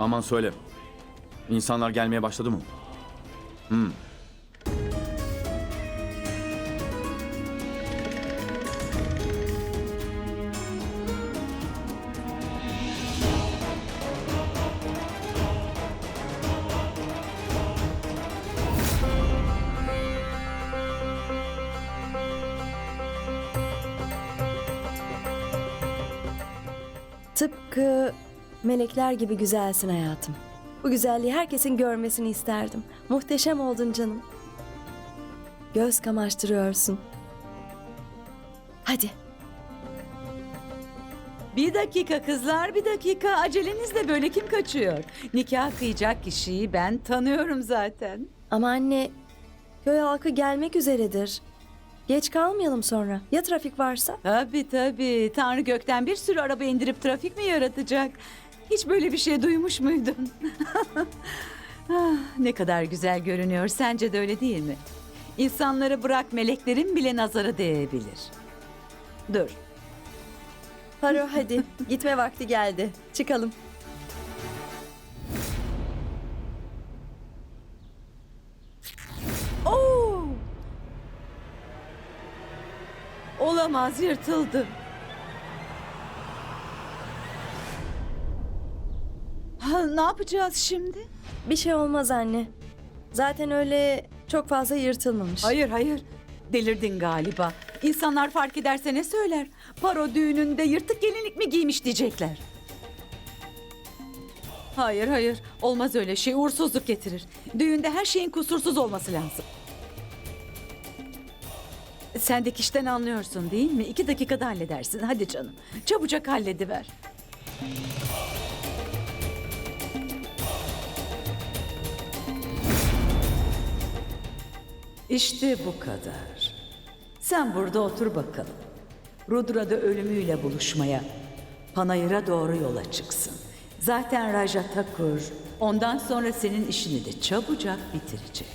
Aman söyle. İnsanlar gelmeye başladı mı? Hmm. Melekler gibi güzelsin hayatım. Bu güzelliği herkesin görmesini isterdim. Muhteşem oldun canım. Göz kamaştırıyorsun. Hadi. Bir dakika kızlar bir dakika acelenizle böyle kim kaçıyor? Nikah kıyacak kişiyi ben tanıyorum zaten. Ama anne, köy halkı gelmek üzeredir. Geç kalmayalım sonra. Ya trafik varsa? Tabii tabii Tanrı gökten bir sürü araba indirip trafik mi yaratacak? Hiç böyle bir şey duymuş muydun? ah, ne kadar güzel görünüyor sence de öyle değil mi? İnsanları bırak meleklerin bile nazarı değebilir. Dur Haro hadi. Gitme vakti geldi. Çıkalım. Oo! Olamaz yırtıldı. Ne yapacağız şimdi? Bir şey olmaz anne. Zaten öyle çok fazla yırtılmamış. Hayır hayır. Delirdin galiba. İnsanlar fark ederse ne söyler? Paro düğününde yırtık gelinlik mi giymiş diyecekler. Hayır hayır. Olmaz öyle şey. Uğursuzluk getirir. Düğünde her şeyin kusursuz olması lazım. Sen de kişiden anlıyorsun değil mi? İki dakikada halledersin. Hadi canım. Çabucak hallediver. İşte bu kadar. Sen burada otur bakalım. Rudra da ölümüyle buluşmaya, Panayır'a doğru yola çıksın. Zaten Raja Thakur ondan sonra senin işini de çabucak bitirecek.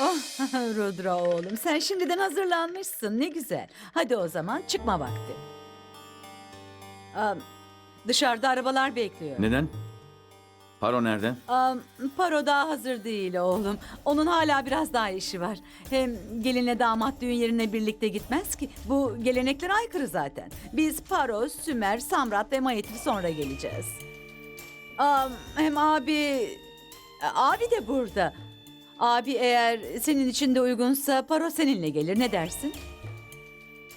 Oh Rudra oğlum sen şimdiden hazırlanmışsın ne güzel. Hadi o zaman çıkma vakti. Aa, dışarıda arabalar bekliyor. Neden? Paro nerede? Am, Paro daha hazır değil oğlum. Onun hala biraz daha işi var. Hem gelinle damat düğün yerine birlikte gitmez ki. Bu geleneklere aykırı zaten. Biz Paro, Sümer, Samrat ve Mayetli sonra geleceğiz. Am, hem abi... Abi de burada. Abi eğer senin için de uygunsa Paro seninle gelir. Ne dersin?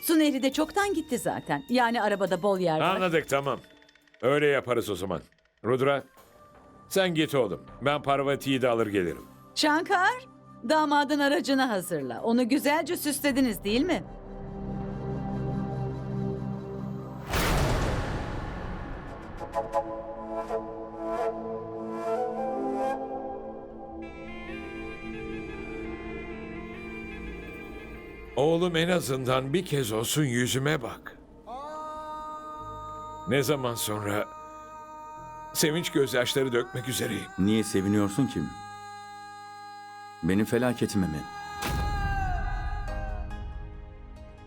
Su Nehri de çoktan gitti zaten. Yani arabada bol yer var. Anladık tamam. Öyle yaparız o zaman. Rudra sen git oğlum. Ben Parvati'yi de alır gelirim. Şankar, damadın aracını hazırla. Onu güzelce süslediniz değil mi? Oğlum en azından bir kez olsun yüzüme bak. Ne zaman sonra sevinç gözyaşları dökmek üzereyim. Niye seviniyorsun ki? Benim felaketime mi?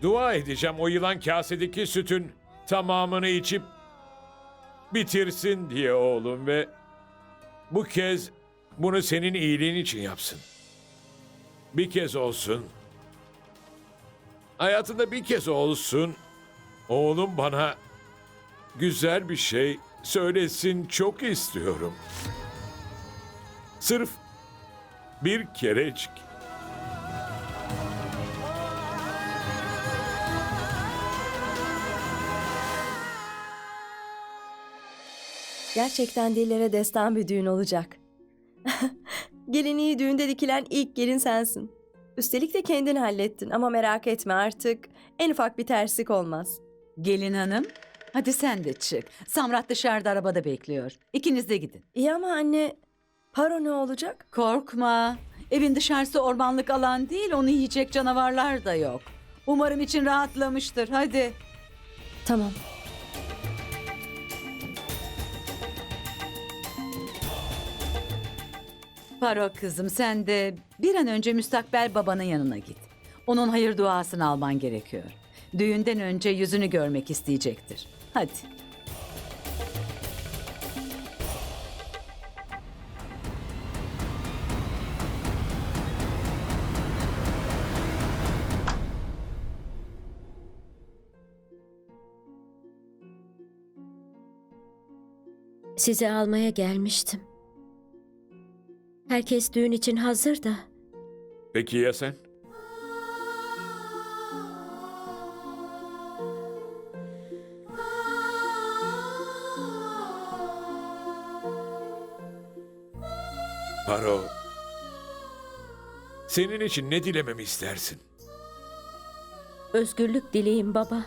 Dua edeceğim o yılan kasedeki sütün tamamını içip bitirsin diye oğlum ve bu kez bunu senin iyiliğin için yapsın. Bir kez olsun. Hayatında bir kez olsun oğlum bana güzel bir şey söylesin çok istiyorum. Sırf bir kerecik. Gerçekten dillere destan bir düğün olacak. Gelinliği düğünde dikilen ilk gelin sensin. Üstelik de kendin hallettin ama merak etme artık en ufak bir terslik olmaz. Gelin hanım, hadi sen de çık. Samrat dışarıda arabada bekliyor. İkiniz de gidin. İyi ama anne paro ne olacak? Korkma. Evin dışarısı ormanlık alan değil, onu yiyecek canavarlar da yok. Umarım için rahatlamıştır. Hadi. Tamam. Paro kızım sen de bir an önce müstakbel babanın yanına git. Onun hayır duasını alman gerekiyor. Düğünden önce yüzünü görmek isteyecektir. Hadi. Sizi almaya gelmiştim. Herkes düğün için hazır da. Peki ya sen? Senin için ne dilememi istersin? Özgürlük dileyin baba.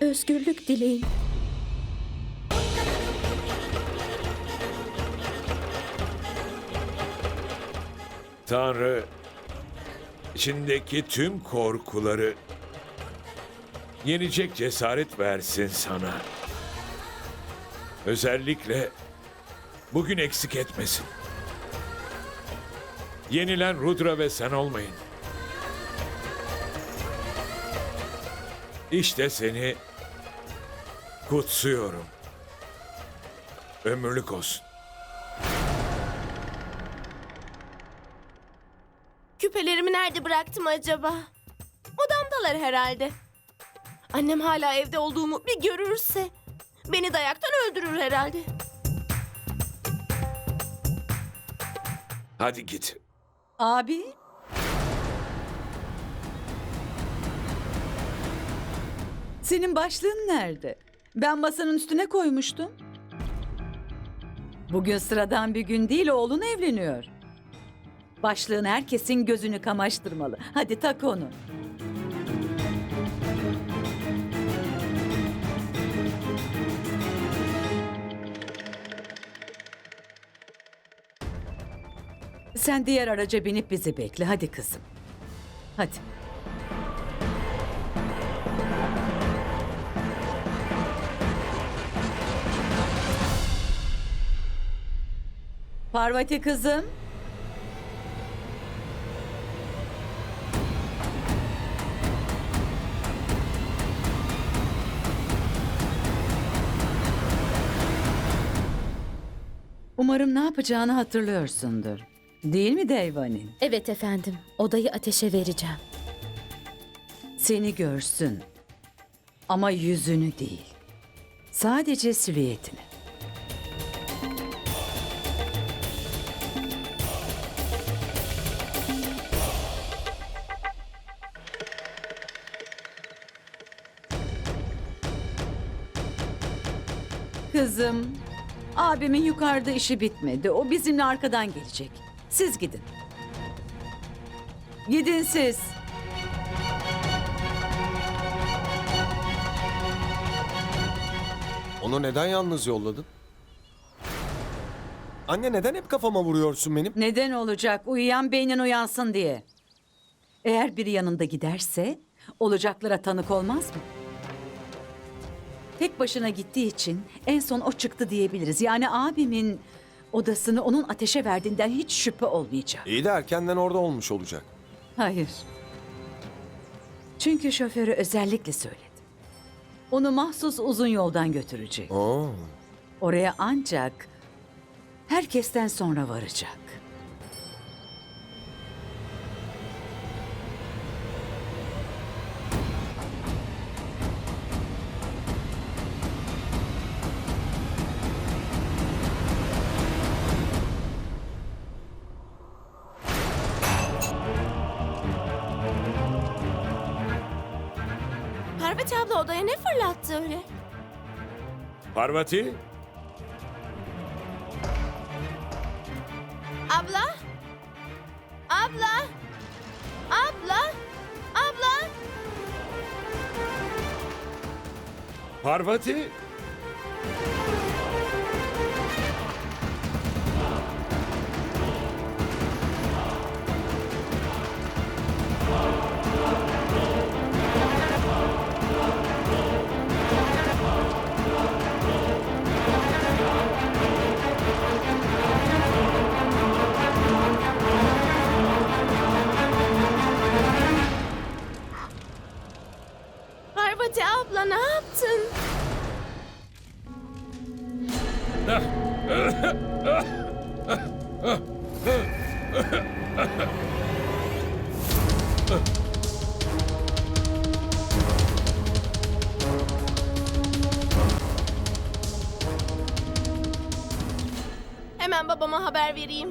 Özgürlük dileyin. Tanrı, içindeki tüm korkuları yenecek cesaret versin sana. Özellikle bugün eksik etmesin. Yenilen Rudra ve sen olmayın. İşte seni kutsuyorum. Ömürlük olsun. Küpelerimi nerede bıraktım acaba? Odamdalar herhalde. Annem hala evde olduğumu bir görürse beni dayaktan öldürür herhalde. Hadi git. Abi? Senin başlığın nerede? Ben masanın üstüne koymuştum. Bugün sıradan bir gün değil oğlun evleniyor. Başlığın herkesin gözünü kamaştırmalı. Hadi tak onu. Sen diğer araca binip bizi bekle. Hadi kızım. Hadi. Parvati kızım. Umarım ne yapacağını hatırlıyorsundur. Değil mi Devani? Evet efendim. Odayı ateşe vereceğim. Seni görsün. Ama yüzünü değil. Sadece silüetini. Kızım, abimin yukarıda işi bitmedi. O bizimle arkadan gelecek. Siz gidin. Gidin siz. Onu neden yalnız yolladın? Anne neden hep kafama vuruyorsun benim? Neden olacak? Uyuyan beynin uyansın diye. Eğer biri yanında giderse olacaklara tanık olmaz mı? Tek başına gittiği için en son o çıktı diyebiliriz. Yani abimin odasını onun ateşe verdiğinden hiç şüphe olmayacak. İyi de erkenden orada olmuş olacak. Hayır. Çünkü şoförü özellikle söyledi. Onu mahsus uzun yoldan götürecek. Oo. Oraya ancak herkesten sonra varacak. Parvati, Abla? Abla? Abla? Abla? Parvati. Hemen babama haber vereyim.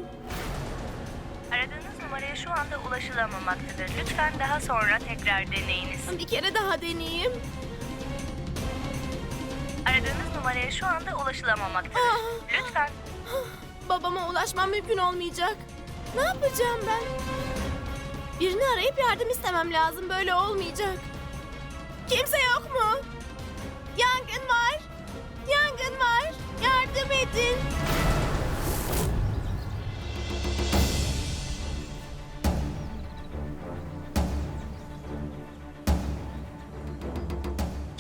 Aradığınız numaraya şu anda ulaşılamamaktadır. Lütfen daha sonra tekrar deneyiniz. Bir kere daha deneyeyim. Aradığınız numaraya şu anda ulaşılamamaktadır. Lütfen Babama ulaşmam mümkün olmayacak. Ne yapacağım ben? Birini arayıp yardım istemem lazım. Böyle olmayacak. Kimse yok mu? Yangın var. Yangın var. Yardım edin.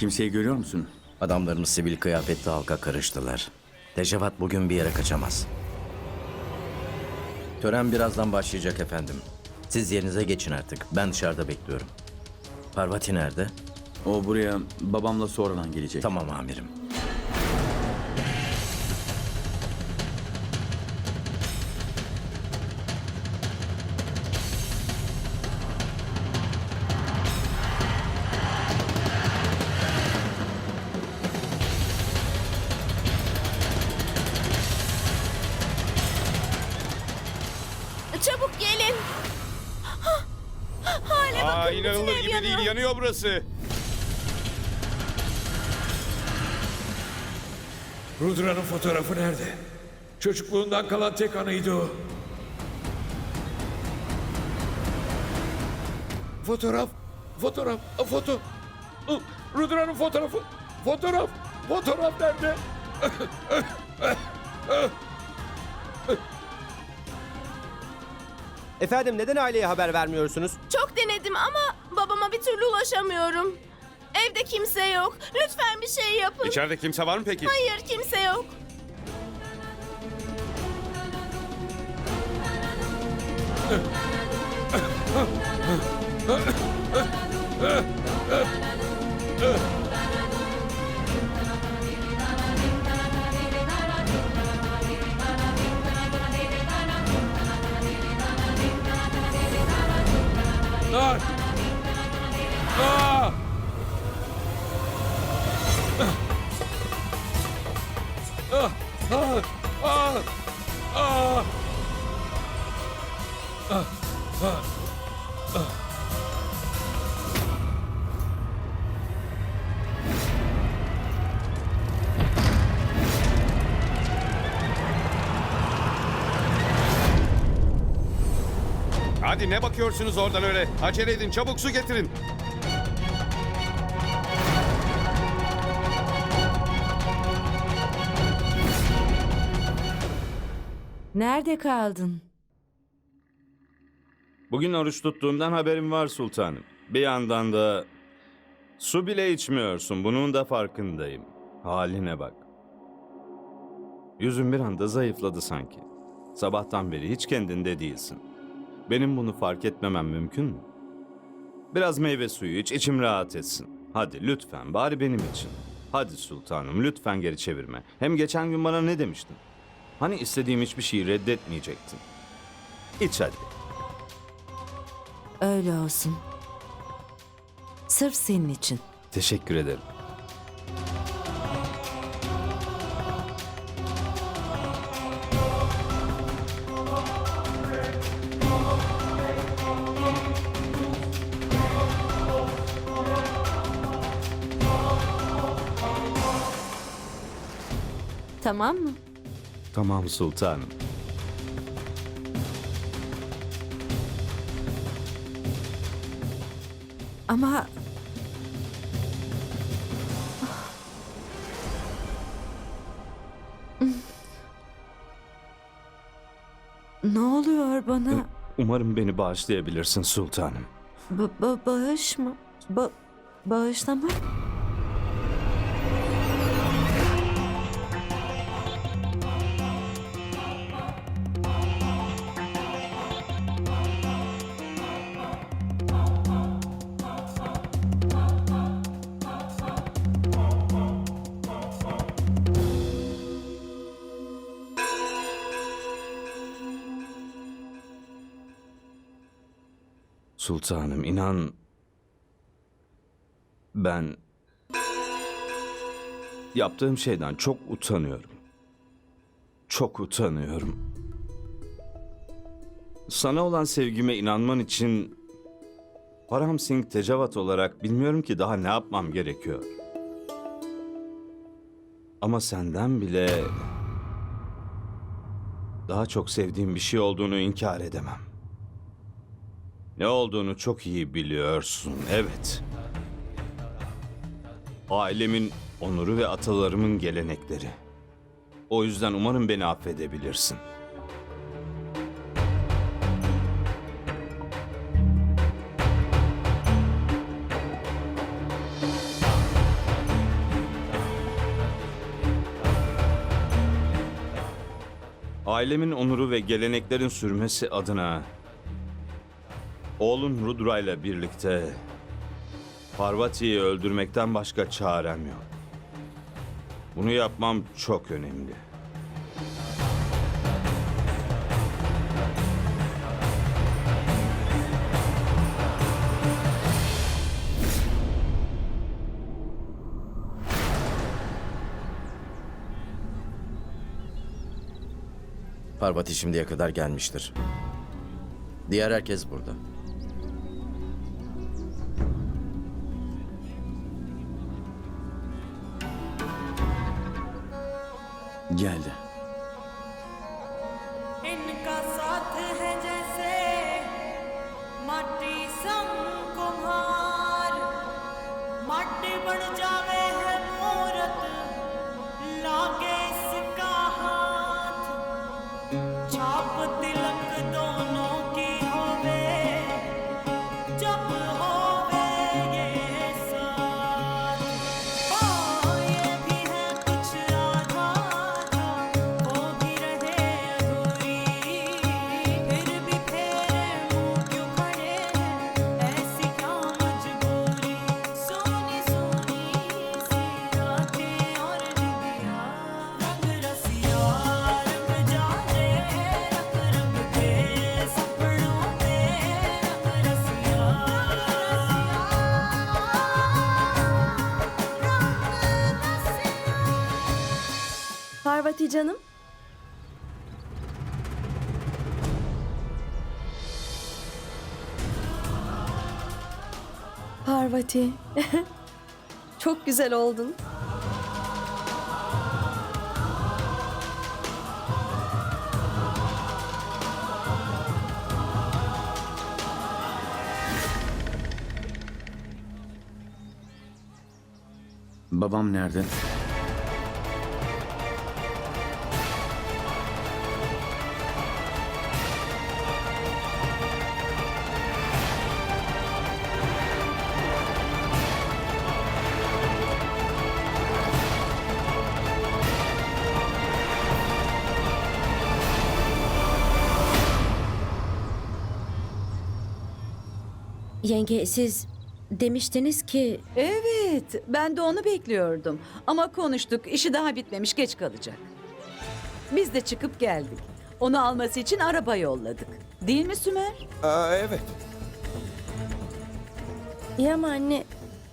Kimseyi görüyor musun? Adamlarımız sivil kıyafette halka karıştılar. Teşevat bugün bir yere kaçamaz. Tören birazdan başlayacak efendim. Siz yerinize geçin artık. Ben dışarıda bekliyorum. Parvati nerede? O buraya babamla sonradan gelecek. Tamam amirim. Burası. Rudra'nın fotoğrafı nerede? Çocukluğundan kalan tek anıydı o. Fotoğraf, fotoğraf, foto. Rudra'nın fotoğrafı, fotoğraf, fotoğraf nerede? Efendim neden aileye haber vermiyorsunuz? Çok denedim ama babama bir türlü ulaşamıyorum. Evde kimse yok. Lütfen bir şey yapın. İçeride kimse var mı peki? Hayır kimse yok. Aa! Hadi ne bakıyorsunuz oradan öyle? Acele edin çabuk su getirin. Nerede kaldın? Bugün oruç tuttuğumdan haberim var sultanım. Bir yandan da su bile içmiyorsun. Bunun da farkındayım. Haline bak. Yüzün bir anda zayıfladı sanki. Sabahtan beri hiç kendinde değilsin. Benim bunu fark etmemem mümkün mü? Biraz meyve suyu iç, içim rahat etsin. Hadi lütfen, bari benim için. Hadi sultanım, lütfen geri çevirme. Hem geçen gün bana ne demiştin? Hani istediğim hiçbir şeyi reddetmeyecektin. İç hadi. Öyle olsun. Sırf senin için. Teşekkür ederim. Tamam mı? Tamam sultanım. Ama... Ne oluyor bana? Umarım beni bağışlayabilirsin sultanım. Ba- ba- bağış mı? Ba- bağışlama? Sultanım inan ben yaptığım şeyden çok utanıyorum. çok utanıyorum. Sana olan sevgime inanman için Param Singh Tecavat olarak bilmiyorum ki daha ne yapmam gerekiyor. Ama senden bile daha çok sevdiğim bir şey olduğunu inkar edemem. Ne olduğunu çok iyi biliyorsun, evet. Ailemin onuru ve atalarımın gelenekleri. O yüzden umarım beni affedebilirsin. Ailemin onuru ve geleneklerin sürmesi adına oğlun Rudra ile birlikte Parvati'yi öldürmekten başka çarem yok. Bunu yapmam çok önemli. Parvati şimdiye kadar gelmiştir. Diğer herkes burada. Parvati canım. Parvati. Çok güzel oldun. Babam nerede? Yenge siz demiştiniz ki Evet, ben de onu bekliyordum. Ama konuştuk, işi daha bitmemiş, geç kalacak. Biz de çıkıp geldik. Onu alması için araba yolladık. Değil mi Sümer? Aa, evet. İyi ama anne.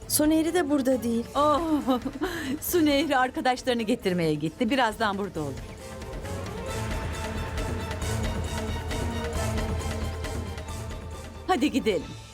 Soneri de burada değil. Oh, Su Nehri arkadaşlarını getirmeye gitti. Birazdan burada olur. Hadi gidelim.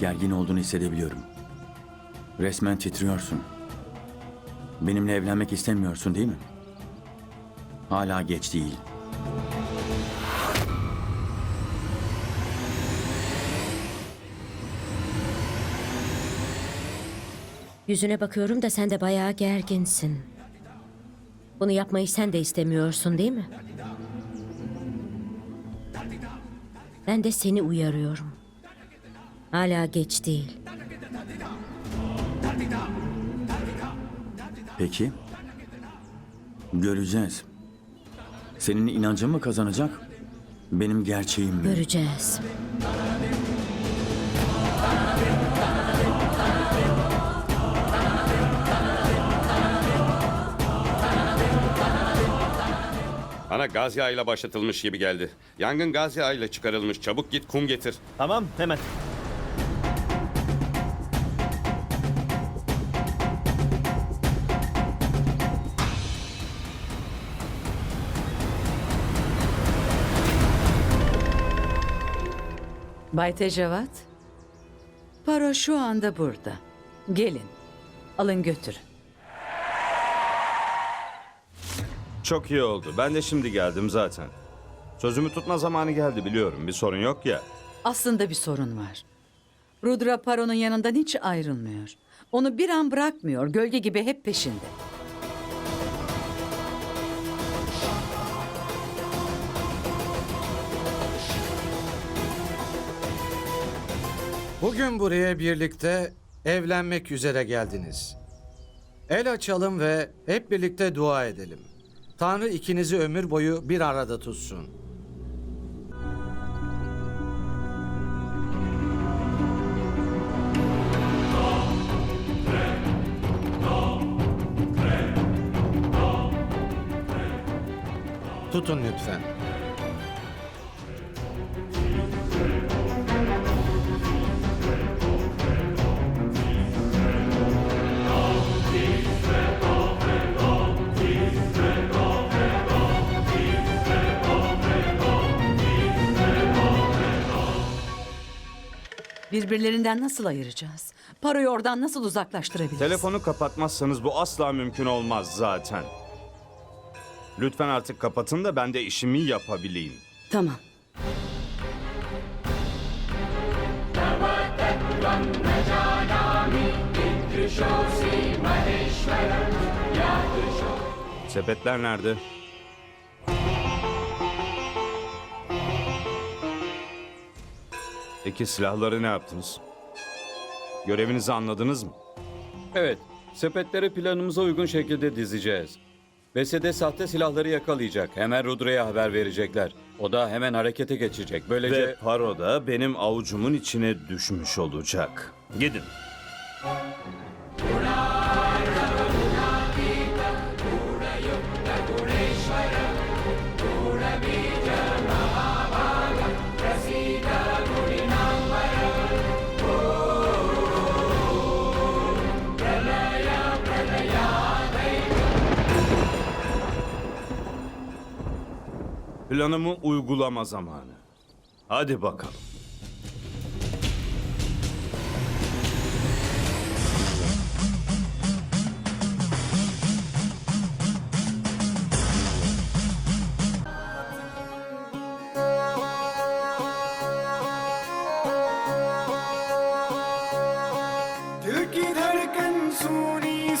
Gergin olduğunu hissedebiliyorum. Resmen titriyorsun. Benimle evlenmek istemiyorsun değil mi? Hala geç değil. yüzüne bakıyorum da sen de bayağı gerginsin. Bunu yapmayı sen de istemiyorsun değil mi? Ben de seni uyarıyorum. Hala geç değil. Peki. Göreceğiz. Senin inancın mı kazanacak? Benim gerçeğim mi? Göreceğiz. Bana Gazi Ağa başlatılmış gibi geldi. Yangın Gazi Ağa çıkarılmış. Çabuk git kum getir. Tamam hemen. Bay Tecavat. Paro şu anda burada. Gelin. Alın götürün. Çok iyi oldu. Ben de şimdi geldim zaten. Sözümü tutma zamanı geldi biliyorum. Bir sorun yok ya. Aslında bir sorun var. Rudra Paro'nun yanından hiç ayrılmıyor. Onu bir an bırakmıyor. Gölge gibi hep peşinde. Bugün buraya birlikte evlenmek üzere geldiniz. El açalım ve hep birlikte dua edelim. Tanrı ikinizi ömür boyu bir arada tutsun. Tutun lütfen. Birbirlerinden nasıl ayıracağız? Paro'yu oradan nasıl uzaklaştırabiliriz? Telefonu kapatmazsanız bu asla mümkün olmaz zaten. Lütfen artık kapatın da ben de işimi yapabileyim. Tamam. Sepetler nerede? Peki silahları ne yaptınız? Görevinizi anladınız mı? Evet, sepetleri planımıza uygun şekilde dizeceğiz. Besede sahte silahları yakalayacak. Hemen Rudra'ya haber verecekler. O da hemen harekete geçecek. Böylece... Ve Paro da benim avucumun içine düşmüş olacak. Gidin. Planımı uygulama zamanı. Hadi bakalım.